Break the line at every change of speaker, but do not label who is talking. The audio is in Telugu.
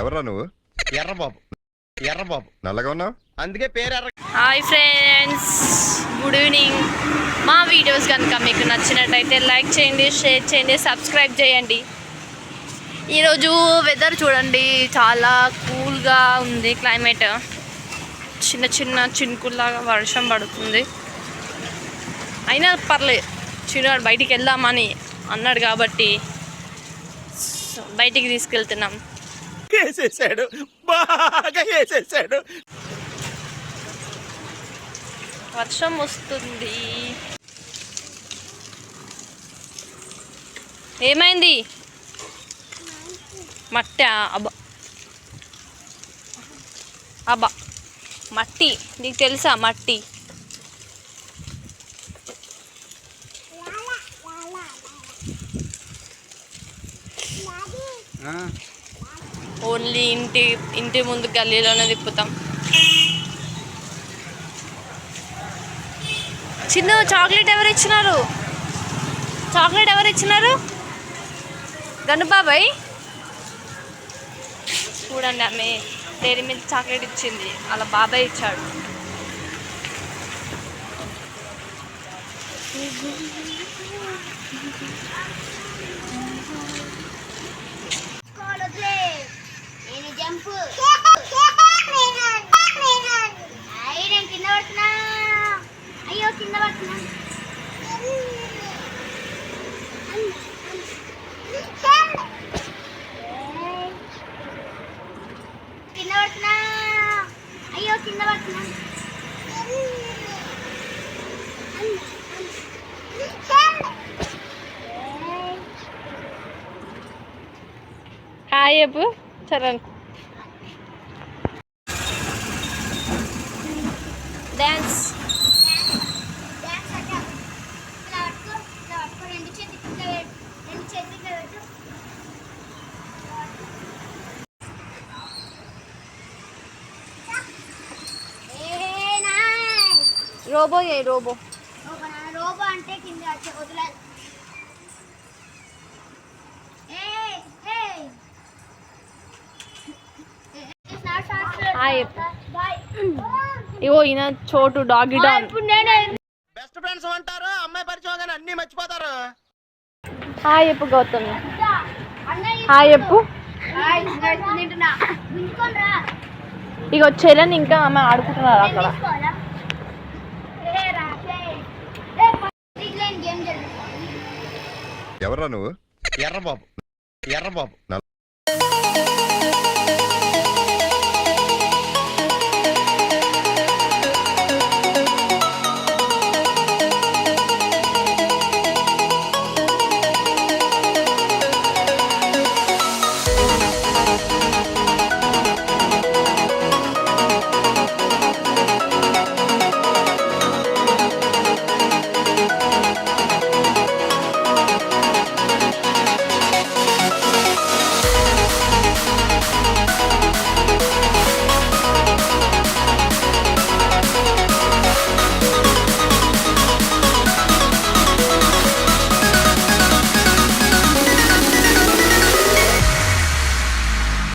ఎవరా నువ్వు?
ఎర్రబాబు. ఎర్రబాబు.
నల్లగా ఉన్నావు?
అందుకే పేరు ఎర్ర
హాయ్ ఫ్రెండ్స్ గుడ్ ఈవినింగ్. మా వీడియోస్ కనుక మీకు నచ్చినట్టయితే లైక్ చేయండి షేర్ చేయండి సబ్స్క్రైబ్ చేయండి. ఈరోజు వెదర్ చూడండి చాలా కూల్గా ఉంది క్లైమేట్. చిన్న చిన్న చినుకుల్లాగా వర్షం పడుతుంది. అయినా పర్లేదు చిన్నవాడు బయటికి వెళ్దామని అన్నాడు కాబట్టి బయటికి తీసుకెళ్తున్నాం.
వేసేసాడు. బాగా వేసేసాడు.
వర్షం వస్తుంది. ఏమైంది? మట్టి అబ్బా. అబ్బా. మట్టి. నీకు తెలుసా మట్టి? ఓన్లీ ఇంటి ఇంటి ముందు గల్లీలోనే తిప్పుతాం. చిన్న చాక్లెట్ ఎవరు ఇచ్చినారు? చాక్లెట్ ఎవరు ఇచ్చినారు? గనుబాబాయ్ చూడండి ఆమె డైరీ మిల్క్ చాక్లెట్ ఇచ్చింది. అలా బాబాయ్ ఇచ్చాడు.
అయ్యో కింద పడుతున్నా ఏయ్. కింద పడుతున్నా అయ్యో కింద పడుతున్నా ఏయ్.
హాయ్ చెప్పు చరణ్ డ్యాన్స్ రోబో ఏ రోబో.
ఒక నా రోబో అంటే కింద వదిలేదు.
ఇగో ఈయన చోటు డాగి
నేనే
బెస్ట్ ఫ్రెండ్స్ అంటారు అమ్మాయి పరిచయం కానీ అన్ని మర్చిపోతారు.
హాయ్ చెప్పు గౌతమ్. హాయ్ చెప్పు. ఇగో చరణ్ ఇంకా ఆమె ఆడుకుంటున్నారు
నేను
అక్కడ.
ఎవరా నువ్వు?
ఎర్రబాబు. ఎర్రబాబు.